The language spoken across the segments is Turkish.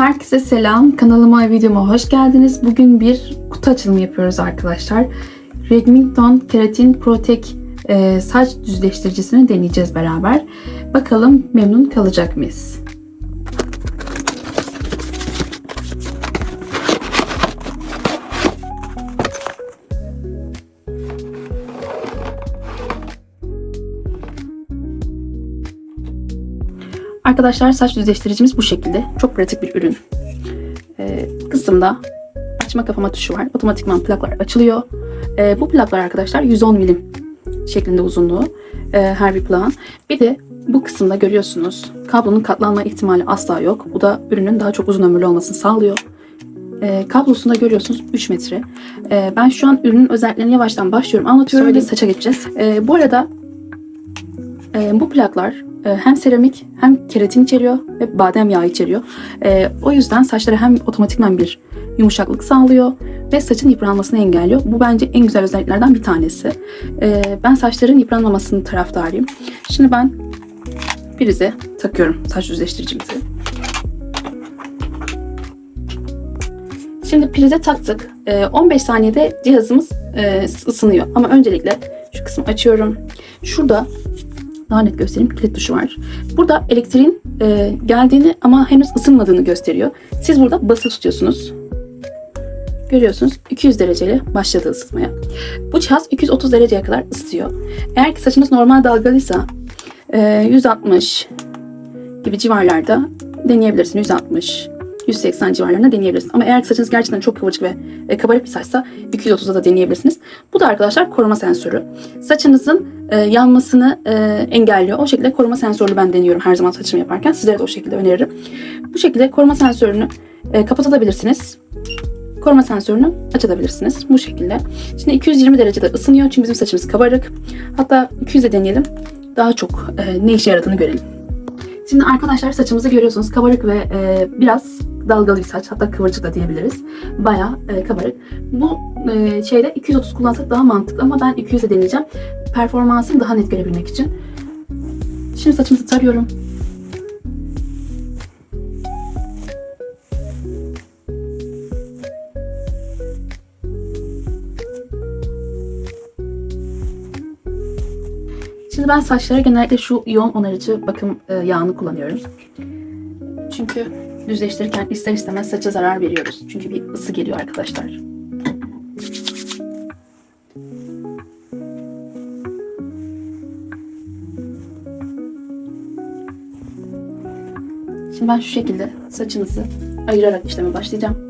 Herkese selam. Kanalıma videoma hoş geldiniz. Bugün bir kutu açılımı yapıyoruz arkadaşlar. Redmington Keratin Protect e, saç düzleştiricisini deneyeceğiz beraber. Bakalım memnun kalacak mıyız? Arkadaşlar saç düzleştiricimiz bu şekilde. Çok pratik bir ürün. Ee, kısımda açma kapama tuşu var. Otomatikman plaklar açılıyor. Ee, bu plaklar arkadaşlar 110 milim şeklinde uzunluğu e, her bir plağın. Bir de bu kısımda görüyorsunuz kablonun katlanma ihtimali asla yok. Bu da ürünün daha çok uzun ömürlü olmasını sağlıyor. E, kablosunda görüyorsunuz 3 metre. E, ben şu an ürünün özelliklerini yavaştan başlıyorum anlatıyorum ve saça geçeceğiz. E, bu arada e, bu plaklar hem seramik hem keratin içeriyor ve badem yağı içeriyor. E, o yüzden saçlara hem otomatikman bir yumuşaklık sağlıyor ve saçın yıpranmasını engelliyor. Bu bence en güzel özelliklerden bir tanesi. E, ben saçların yıpranmamasının taraftarıyım. Şimdi ben prize takıyorum saç düzleştiricimizi. Şimdi prize taktık. E, 15 saniyede cihazımız e, ısınıyor. Ama öncelikle şu kısmı açıyorum. Şurada daha net göstereyim. Kilit tuşu var. Burada elektriğin e, geldiğini ama henüz ısınmadığını gösteriyor. Siz burada basılı tutuyorsunuz. Görüyorsunuz 200 dereceli başladı ısıtmaya. Bu cihaz 230 dereceye kadar ısıtıyor. Eğer ki saçınız normal dalgalıysa e, 160 gibi civarlarda deneyebilirsiniz. 160 180 civarlarında deneyebilirsiniz. Ama eğer saçınız gerçekten çok kıvırcık ve e, kabarık bir saçsa 230'da da deneyebilirsiniz. Bu da arkadaşlar koruma sensörü. Saçınızın e, yanmasını e, engelliyor. O şekilde koruma sensörlü ben deniyorum her zaman saçımı yaparken. Sizlere de o şekilde öneririm. Bu şekilde koruma sensörünü e, kapatabilirsiniz. Koruma sensörünü açabilirsiniz. Bu şekilde. Şimdi 220 derecede ısınıyor çünkü bizim saçımız kabarık. Hatta 200'e deneyelim. Daha çok e, ne işe yaradığını görelim. Şimdi arkadaşlar saçımızı görüyorsunuz kabarık ve e, biraz dalgalı bir saç hatta kıvırcık da diyebiliriz. Bayağı e, kabarık. Bu e, şeyde 230 kullansak daha mantıklı ama ben 200'e deneyeceğim. Performansını daha net görebilmek için. Şimdi saçımızı tarıyorum. Şimdi ben saçlara genellikle şu iyon onarıcı bakım e, yağını kullanıyorum. Çünkü düzleştirirken ister istemez saça zarar veriyoruz. Çünkü bir ısı geliyor arkadaşlar. Şimdi ben şu şekilde saçınızı ayırarak işleme başlayacağım.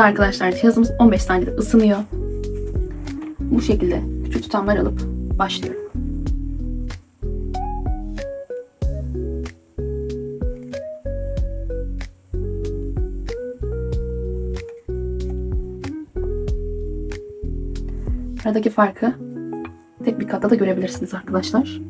Isındı arkadaşlar. Cihazımız 15 saniyede ısınıyor. Bu şekilde küçük tutamlar alıp başlıyorum. Aradaki farkı tek bir katta da görebilirsiniz arkadaşlar.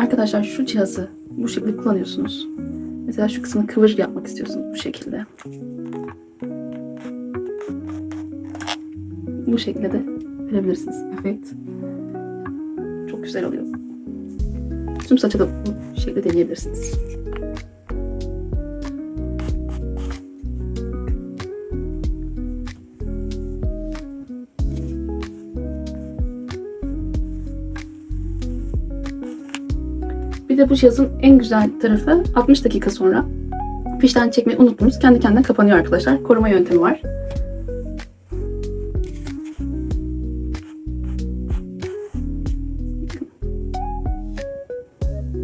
Arkadaşlar şu cihazı bu şekilde kullanıyorsunuz. Mesela şu kısmını kıvır yapmak istiyorsunuz bu şekilde. Bu şekilde de verebilirsiniz. Efekt. Çok güzel oluyor. Tüm saça da bu şekilde deneyebilirsiniz. De bu cihazın en güzel tarafı 60 dakika sonra fişten çekmeyi unuttunuz. Kendi kendine kapanıyor arkadaşlar. Koruma yöntemi var.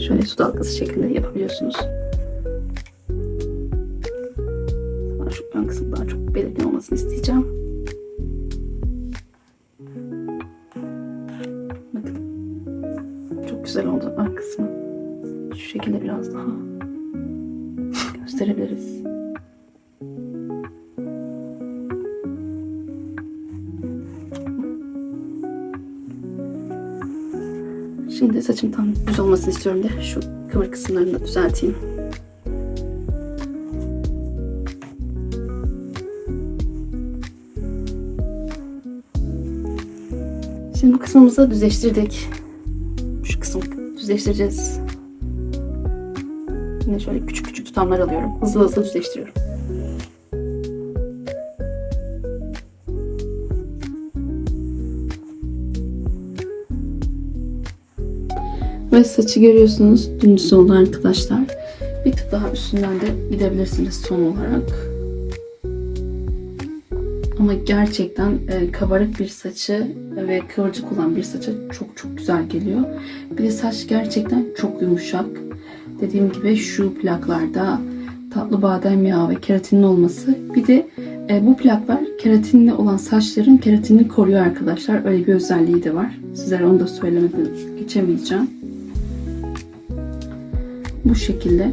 Şöyle su dalgası şeklinde yapabiliyorsunuz. Şu ön kısım daha çok belirgin olmasını isteyeceğim. Şekilde biraz daha gösterebiliriz. Şimdi saçım tam düz olmasını istiyorum de şu kıvır kısımlarını da düzelteyim. Şimdi bu kısmımızı düzleştirdik. Şu kısmı düzleştireceğiz. Yine şöyle küçük küçük tutamlar alıyorum. Hızlı hızlı düzleştiriyorum. Ve saçı görüyorsunuz dümdüz oldu arkadaşlar. Bir tık daha üstünden de gidebilirsiniz son olarak. Ama gerçekten e, kabarık bir saçı ve kıvırcık olan bir saça çok çok güzel geliyor. Bir de saç gerçekten çok yumuşak. Dediğim gibi şu plaklarda tatlı badem yağı ve keratinin olması. Bir de e, bu plaklar keratinli olan saçların keratinini koruyor arkadaşlar. Öyle bir özelliği de var. Sizlere onu da söylemeden geçemeyeceğim. Bu şekilde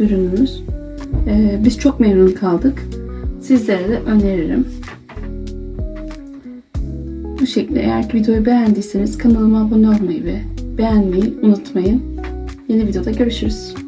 ürünümüz. E, biz çok memnun kaldık. Sizlere de öneririm. Bu şekilde eğer ki videoyu beğendiyseniz kanalıma abone olmayı ve beğenmeyi unutmayın. Yeni videoda görüşürüz.